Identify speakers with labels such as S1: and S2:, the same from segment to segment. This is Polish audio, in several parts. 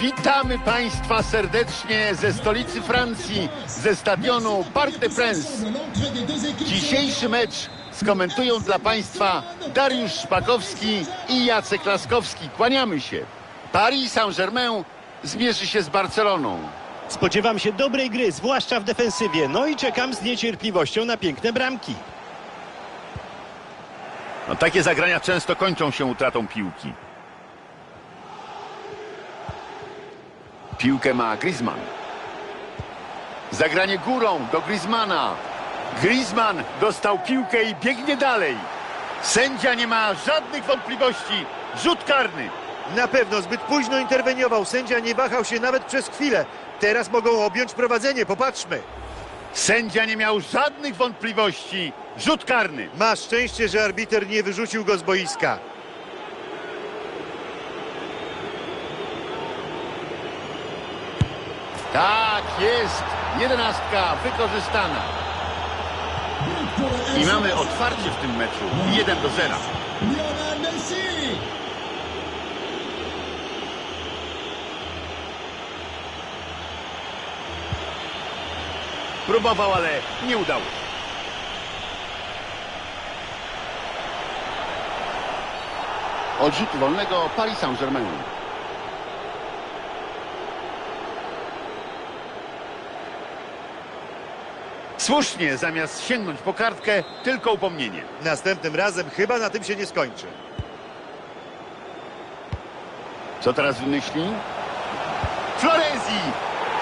S1: Witamy Państwa serdecznie ze stolicy Francji, ze stadionu Parc des Princes. Dzisiejszy mecz skomentują dla Państwa Dariusz Szpakowski i Jacek Laskowski. Kłaniamy się. Paris Saint-Germain zmierzy się z Barceloną.
S2: Spodziewam się dobrej gry, zwłaszcza w defensywie. No i czekam z niecierpliwością na piękne bramki.
S1: No, takie zagrania często kończą się utratą piłki. Piłkę ma Griezmann. Zagranie górą do Griezmana. Griezmann dostał piłkę i biegnie dalej. Sędzia nie ma żadnych wątpliwości. Rzut karny.
S3: Na pewno zbyt późno interweniował. Sędzia nie wahał się nawet przez chwilę. Teraz mogą objąć prowadzenie. Popatrzmy.
S1: Sędzia nie miał żadnych wątpliwości. Rzut karny.
S3: Ma szczęście, że arbiter nie wyrzucił go z boiska.
S1: Tak jest. Jedenastka wykorzystana. I mamy otwarcie w tym meczu. 1 do 0.
S4: Lionel Messi
S1: Próbował, ale nie udało się. Od rzutu wolnego Paris Saint-Germain. Słusznie, zamiast sięgnąć po kartkę, tylko upomnienie.
S3: Następnym razem chyba na tym się nie skończy.
S1: Co teraz wymyśli? Florezi!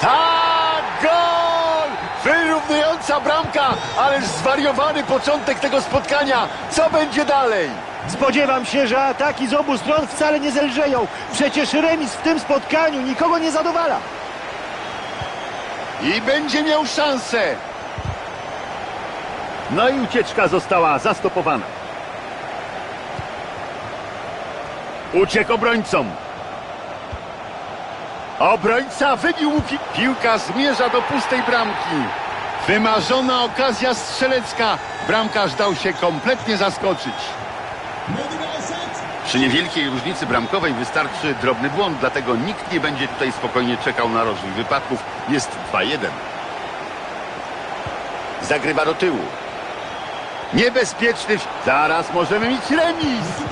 S1: Tak, gol! Wyrównująca bramka, ależ zwariowany początek tego spotkania. Co będzie dalej?
S2: Spodziewam się, że ataki z obu stron wcale nie zelżeją. Przecież remis w tym spotkaniu nikogo nie zadowala.
S1: I będzie miał szansę. No i ucieczka została zastopowana. Uciekł obrońcom. Obrońca wybił mu pi piłka, zmierza do pustej bramki. Wymarzona okazja strzelecka. Bramkarz dał się kompletnie zaskoczyć. Przy niewielkiej różnicy bramkowej wystarczy drobny błąd, dlatego nikt nie będzie tutaj spokojnie czekał na rozwój wypadków. Jest 2-1. Zagrywa do tyłu. Niebezpieczny. Zaraz możemy mieć remis.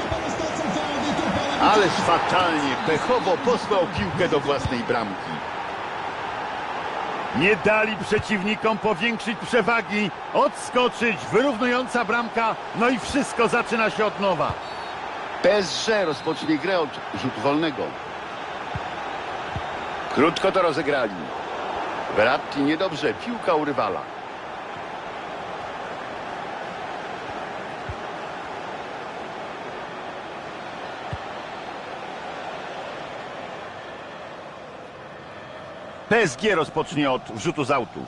S1: Ależ fatalnie, pechowo posłał piłkę do własnej bramki. Nie dali przeciwnikom powiększyć przewagi, odskoczyć, wyrównująca bramka, no i wszystko zaczyna się od nowa. PSG rozpocznie grę od rzutu wolnego. Krótko to rozegrali. Verratti niedobrze, piłka u rywala. PSG rozpocznie od rzutu z autu.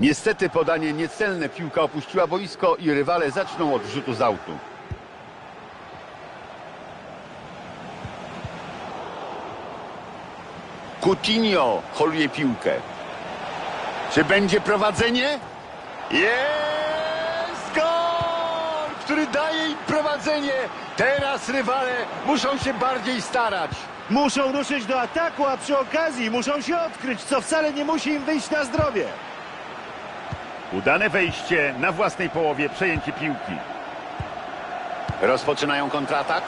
S1: Niestety podanie niecelne, piłka opuściła boisko i rywale zaczną od rzutu z autu. Coutinho holuje piłkę. Czy będzie prowadzenie? Jest gol, który daje. Teraz rywale muszą się bardziej starać.
S2: Muszą ruszyć do ataku, a przy okazji muszą się odkryć, co wcale nie musi im wyjść na zdrowie.
S1: Udane wejście na własnej połowie, przejęcie piłki. Rozpoczynają kontratak.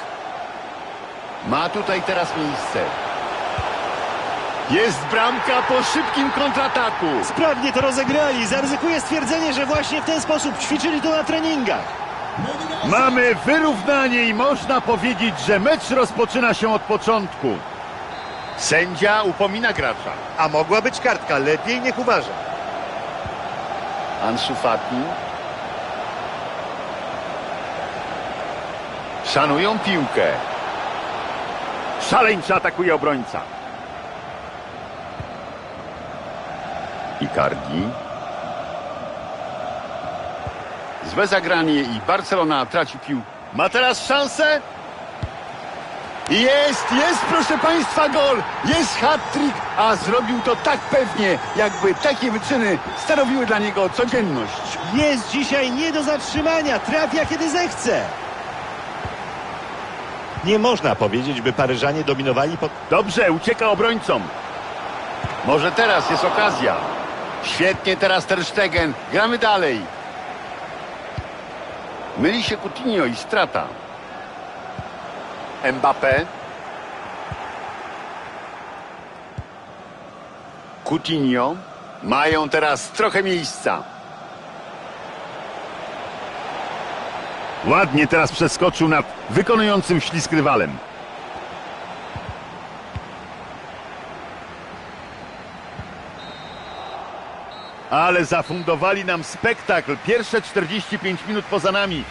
S1: Ma tutaj teraz miejsce. Jest bramka po szybkim kontrataku.
S2: Sprawnie to rozegrali. Zaryzykuję stwierdzenie, że właśnie w ten sposób ćwiczyli to na treningach.
S1: Mamy wyrównanie i można powiedzieć, że mecz rozpoczyna się od początku. Sędzia upomina gracza.
S3: A mogła być kartka. Lepiej niech uważa.
S1: Ansu Fati. Szanują piłkę. Szaleńczy atakuje obrońca. Icardi. Złe zagranie i Barcelona traci piłkę. Ma teraz szansę? Jest, jest proszę Państwa gol! Jest hat-trick, a zrobił to tak pewnie, jakby takie wyczyny stanowiły dla niego codzienność.
S2: Jest dzisiaj nie do zatrzymania. Trafia, kiedy zechce. Nie można powiedzieć, by Paryżanie dominowali pod...
S1: Dobrze, ucieka obrońcom. Może teraz jest okazja. Świetnie teraz Ter Stegen. Gramy dalej. Myli się Coutinho i strata. Mbappé. Coutinho. Mają teraz trochę miejsca. Ładnie teraz przeskoczył nad wykonującym ślisk rywalem. Ale zafundowali nam spektakl. Pierwsze 45 minut poza nami.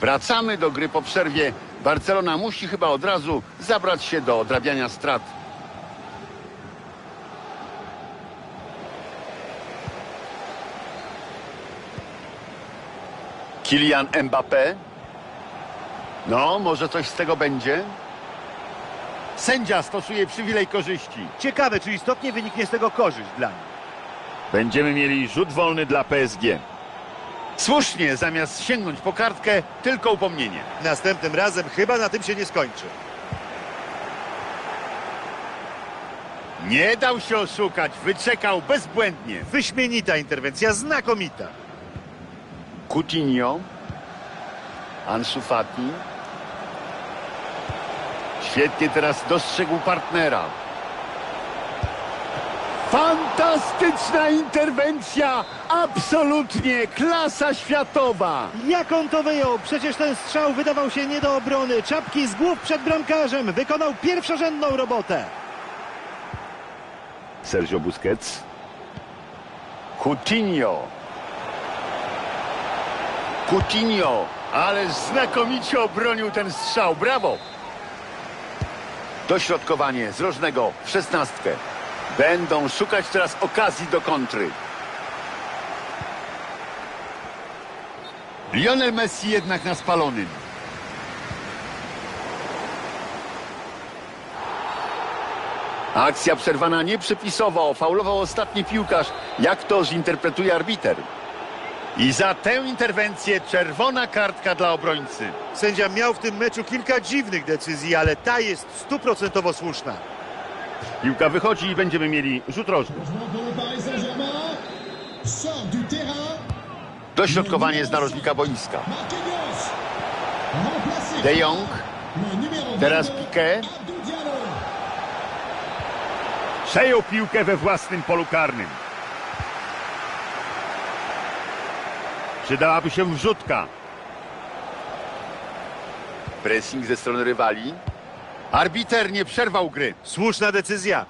S1: Wracamy do gry po przerwie. Barcelona musi chyba od razu zabrać się do odrabiania strat. Kylian Mbappé. No, może coś z tego będzie? Sędzia stosuje przywilej korzyści.
S3: Ciekawe, czy istotnie wyniknie z tego korzyść dla nich.
S1: Będziemy mieli rzut wolny dla PSG. Słusznie, zamiast sięgnąć po kartkę, tylko upomnienie.
S3: Następnym razem chyba na tym się nie skończy.
S1: Nie dał się oszukać, wyczekał bezbłędnie.
S3: Wyśmienita interwencja, znakomita.
S1: Coutinho, Ansu Fati. Świetnie teraz dostrzegł partnera. Fantastyczna interwencja! Absolutnie klasa światowa!
S2: Jak on to wyjął? Przecież ten strzał wydawał się nie do obrony. Czapki z głów przed bramkarzem. Wykonał pierwszorzędną robotę.
S1: Sergio Busquets. Coutinho. Coutinho, ale znakomicie obronił ten strzał. Brawo! Dośrodkowanie z rożnego w szesnastkę. Będą szukać teraz okazji do kontry. Lionel Messi jednak na spalonym. Akcja przerwana nieprzepisowo. Faulował ostatni piłkarz. Jak to zinterpretuje arbiter? I za tę interwencję czerwona kartka dla obrońcy.
S3: Sędzia miał w tym meczu kilka dziwnych decyzji, ale ta jest stuprocentowo słuszna.
S1: Piłka wychodzi i będziemy mieli rzut rożny. Dośrodkowanie z narożnika boiska.
S3: De Jong.
S1: Teraz
S4: 22,
S1: Piqué.
S4: Abdou Diallo.
S1: Przejął piłkę we własnym polu karnym. Przydałaby się wrzutka. Pressing ze strony rywali. Arbiter nie przerwał gry.
S3: Słuszna decyzja.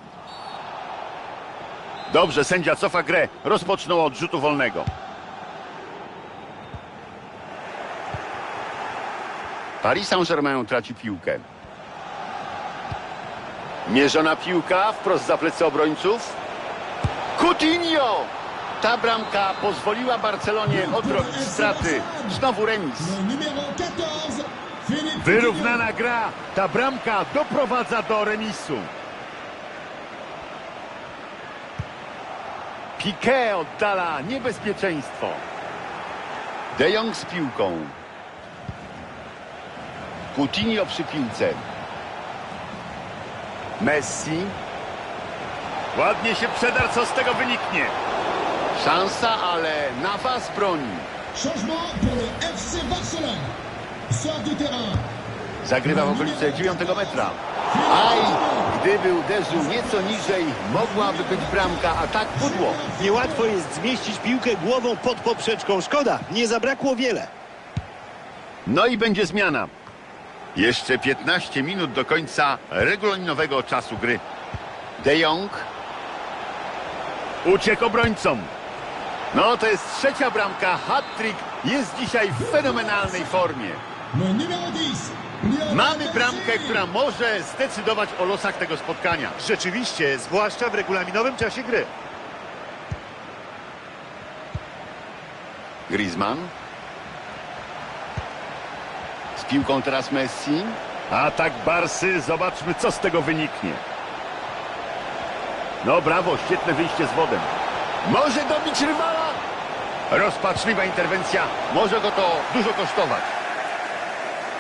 S1: Dobrze, sędzia cofa grę. Rozpoczną od rzutu wolnego. Paris Saint-Germain traci piłkę. Mierzona piłka wprost za plecy obrońców. Coutinho! Ta bramka pozwoliła Barcelonie odrobić straty. Znowu remis.
S4: Le numéro 14. Philippe
S1: Wyrównana gra. Ta bramka doprowadza do remisu. Piqué oddala niebezpieczeństwo. De Jong z piłką. Coutinho przy piłce. Messi. Ładnie się przedar, co z tego wyniknie. Szansa, ale Navas broni.
S4: Changement pour le FC Barcelone. Sort du terrain.
S1: Zagrywa w okolice 9 metra. Aj, gdyby uderzył nieco niżej, mogłaby być bramka, a tak pudło.
S2: Niełatwo jest zmieścić piłkę głową pod poprzeczką. Szkoda, nie zabrakło wiele.
S1: No i będzie zmiana. Jeszcze 15 minut do końca regulaminowego czasu gry. De Jong. Uciekł obrońcom. No to jest trzecia bramka. Hat-trick jest dzisiaj w fenomenalnej formie.
S4: Le numéro 10. Lionel
S1: Mamy bramkę, która może zdecydować o losach tego spotkania.
S3: Rzeczywiście, zwłaszcza w regulaminowym czasie gry.
S1: Griezmann. Z piłką teraz Messi. Atak Barsy. Zobaczmy, co z tego wyniknie. No brawo, świetne wyjście z wodem. Może dobić rywala. Rozpaczliwa interwencja. Może go to dużo kosztować.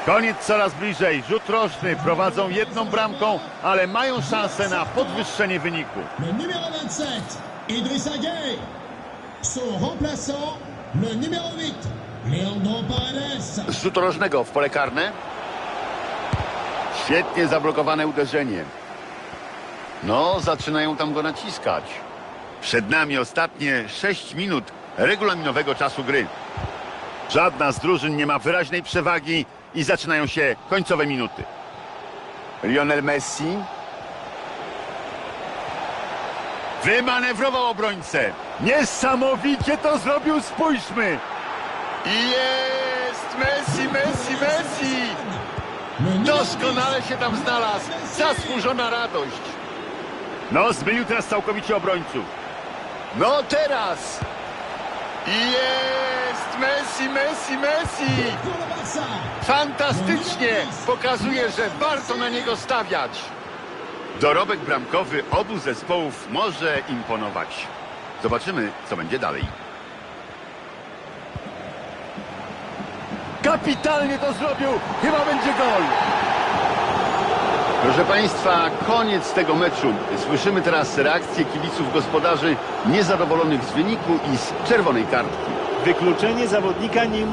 S1: Koniec coraz bliżej. Rzut rożny. Prowadzą jedną bramką, ale mają szansę na podwyższenie wyniku.
S4: Le numéro 27, Idrissa Gueye. Son remplaçant, le numéro 8, Leandro Paredes.
S1: Z rzutu rożnego w pole karne. Świetnie zablokowane uderzenie. No, zaczynają tam go naciskać. Przed nami ostatnie 6 minut regulaminowego czasu gry. Żadna z drużyn nie ma wyraźnej przewagi i zaczynają się końcowe minuty. Lionel Messi. Wymanewrował obrońcę. Niesamowicie to zrobił, spójrzmy. I Jest! Messi, Messi, Messi! Doskonale się tam znalazł. Zasłużona radość. No, zmylił teraz całkowicie obrońców. No teraz! Jest! Messi, Messi, Messi!
S4: 10 pour le Barça.
S1: Fantastycznie! Pokazuje, że warto na niego stawiać. Dorobek bramkowy obu zespołów może imponować. Zobaczymy, co będzie dalej. Kapitalnie to zrobił! Chyba będzie gol! Proszę Państwa, koniec tego meczu. Słyszymy teraz reakcję kibiców gospodarzy niezadowolonych z wyniku i z czerwonej kartki.
S2: Wykluczenie zawodnika nie